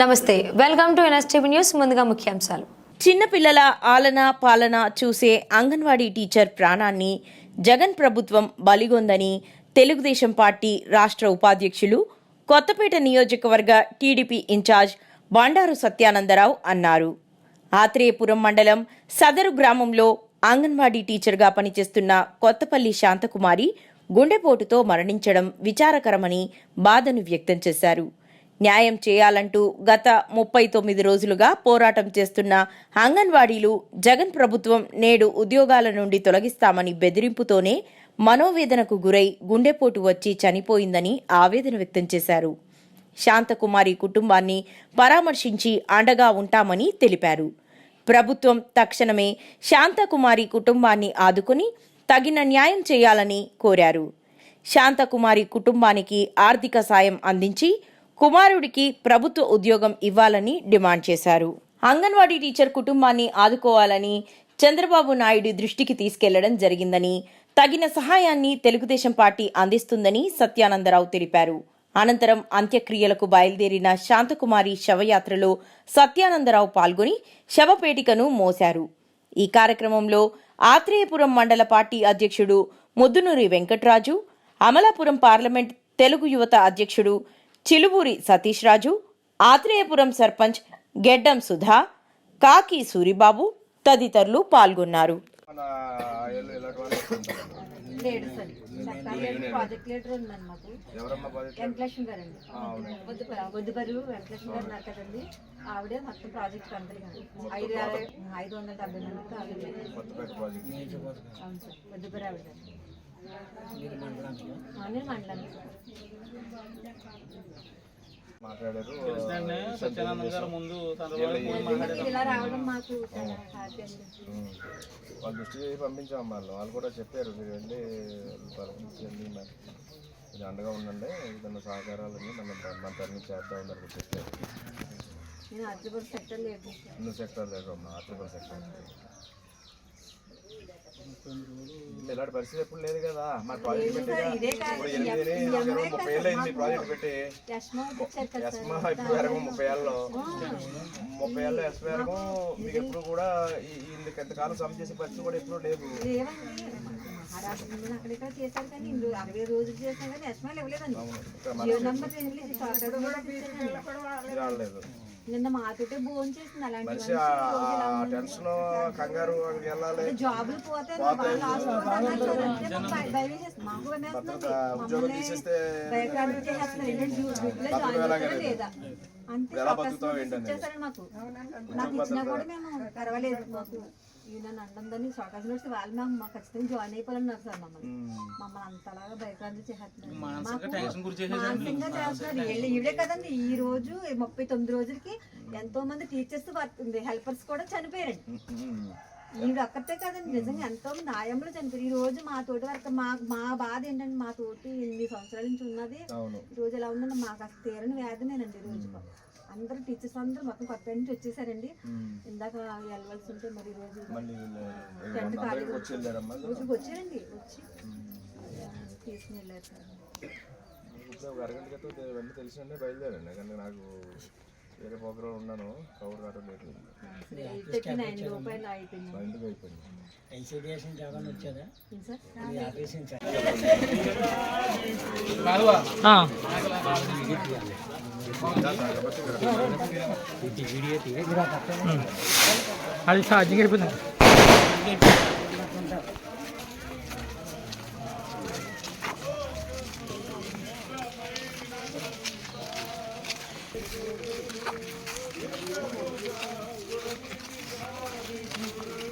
నమస్తే. Welcome to NSTV news ముందుగా ముఖ్యాంశాలు. చిన్నపిల్లల ఆలన పాలన చూసే అంగన్వాడీ టీచర్ ప్రాణాన్ని జగన్ ప్రభుత్వం బలిగొందని తెలుగుదేశం పార్టీ రాష్ట్ర ఉపాధ్యక్షులు కొత్తపేట నియోజకవర్గ టీడీపీ ఇన్ఛార్జ్ బండారు సత్యానందరావు అన్నారు. ఆత్రేయపురం మండలం సదరు గ్రామంలో అంగన్వాడీ టీచర్గా పనిచేస్తున్న కొత్తపల్లి శాంతకుమారి గుండెపోటుతో మరణించడం విచారకరమని బాధను వ్యక్తం చేశారు. న్యాయం చేయాలంటూ గత ముప్పై తొమ్మిది రోజులుగా పోరాటం చేస్తున్న అంగన్వాడీలు జగన్ ప్రభుత్వం నేడు ఉద్యోగాల నుండి తొలగిస్తామని బెదిరింపుతోనే మనోవేదనకు గురై గుండెపోటు వచ్చి చనిపోయిందని ఆవేదన వ్యక్తం చేశారు. శాంతకుమారి కుటుంబాన్ని పరామర్శించి అండగా ఉంటామని తెలిపారు. ప్రభుత్వం తక్షణమే శాంతకుమారి కుటుంబాన్ని ఆదుకుని తగిన న్యాయం చేయాలని కోరారు. శాంతకుమారి కుటుంబానికి ఆర్థిక సాయం అందించి కుమారుడికి ప్రభుత్వ ఉద్యోగం ఇవ్వాలని డిమాండ్ చేశారు. అంగన్వాడీ టీచర్ కుటుంబాన్ని ఆదుకోవాలని చంద్రబాబు నాయుడు దృష్టికి తీసుకెళ్ళడం జరిగిందని తగిన సహాయాన్ని తెలుగుదేశం పార్టీ అందిస్తుందని సత్యానందరావు తెలిపారు. అనంతరం అంత్యక్రియలకు బయలుదేరిన శాంతకుమారి శవయాత్రలో సత్యానందరావు పాల్గొని శవపేటికను మోశారు. ఈ కార్యక్రమంలో ఆత్రేయపురం మండల పార్టీ అధ్యక్షుడు ముద్దునూరి వెంకట్రాజు అమలాపురం పార్లమెంట్ తెలుగు యువత అధ్యక్షుడు చిలుబూరి సతీష్ రాజు ఆత్రేయపురం సర్పంచ్ గెడ్డం సుధా కాకి సూరిబాబు తదితరులు పాల్గొన్నారు. మన ఎల్- ఎలాంటి వాళ్ళు వస్తుంటారు? లేడు సార్. సర్కారు ప్రాజెక్ట్ లీడర్ ఉందండి మాకు. ఎవరమ్మా ప్రాజెక్ట్ వెంకటలక్ష్మి గారు అండి. బొద్దుపరు వెంకటలక్ష్మి గారు ఉన్నారు కదండి. ఆవిడే మొత్తం ప్రాజెక్ట్ అందరికీ ఐదు ఐదు వందల డెబ్బై మందికి ఆవిడ. కొత్తపేట ప్రాజెక్ట్. అవును సార్. ఆవిడ మాట్లాడారు. సత్యానందం గారు ముందు. వాళ్ళ దృష్టికి పంపించాం వాళ్ళు. వాళ్ళు కూడా చెప్పారు మీరు వెళ్ళి మరి. మీరు అండగా ఉండండి ఏదైనా సహకారాలన్నీ మనం మన తరలి చేద్దాం అని చెప్పారు. సెక్టర్ లేదు. ఇన్ని సెక్టర్ లేదు అమ్మా ఆర్టికల్ సెక్టర్ ఇలాంటి పరిస్థితి ఎప్పుడు లేదు కదా. మా ప్రాజెక్ట్ పెట్టి ముప్పై ఏళ్ళు అయింది ప్రాజెక్ట్ పెట్టి. ఎస్మా ఇప్పుడు ఎరగం ముప్పై ఏళ్ళలో ముప్పై ఏళ్ళు ఎస్మా ఎరగం మీకు ఎప్పుడు కూడా ఇందుకు ఎంతకాలం సమ చేసే పరిస్థితి కూడా ఎప్పుడు లేదు. లేవండి మహారాష్ట్రలో అక్కడిక్కడ చేశారు కానీ ఇందు అరవై రోజులు చేశాం కానీ యష్మాలు ఇవ్వలేదండి జియో నెంబర్ నిన్న మాతోటే భోజనం చేసింది అలాంటి మనిషి ఆ టెన్షన్ కంగారు అక్కడికి వెళ్ళాలి జాబులు పోతే మాకు లేదా? అంతే ఎలా ఏంటనేది. ఇచ్చేసారు మాకు. నాకు ఇచ్చినా కూడా మేము పర్వాలేదు మాకు. ఈయన అంటుందని అవకాశం వస్తే వాళ్ళు మేము మాకు ఖచ్చితంగా జాయిన్ అయిపోవాలన్నారు సార్ మమ్మల్ని. మమ్మల్ని అంతలాగా భయప్రాంతి చేస్తున్నారు. మానసికంగా చేస్తున్నారు ఇవే కదండి ఈ రోజు ముప్పై తొమ్మిది రోజులకి ఎంతో మంది టీచర్స్ హెల్పర్స్ కూడా చనిపోయారండి. ఈవిడ ఒక్కతే కదండి. నిజంగా ఎంతో మంది ఆయంలో చనిపోయారు. ఈ రోజు మా తోటి వరకు మా మా బాధ ఏంటంటే మా తోటి ఎనిమిది సంవత్సరాల నుంచి ఉన్నది. ఈ రోజు ఎలా ఉందంటే మాకు అసలు తీరని వ్యాధినేనండి ఈ రోజు. అందరూ టీచర్స్ అందరూ మొత్తం కొత్త నుంచి వచ్చేసారండి. ఇందాక వెళ్ళవలసి ఉంటే మరి ఈ రోజు వచ్చి వెళ్ళారమ్మా రోజుకి వచ్చారండి. వచ్చి తీసుకుని వెళ్ళారు సార్. తెలిసిండే బయలుదేరండి కానీ నాకు వేరే ప్రోగ్రామ్ ఉన్నాను కవర్ కావడం లేదు ఎయిట్ థర్టీ నైన్ రూపాయలు అయిపోయింది మా ఇంటికి Thank you.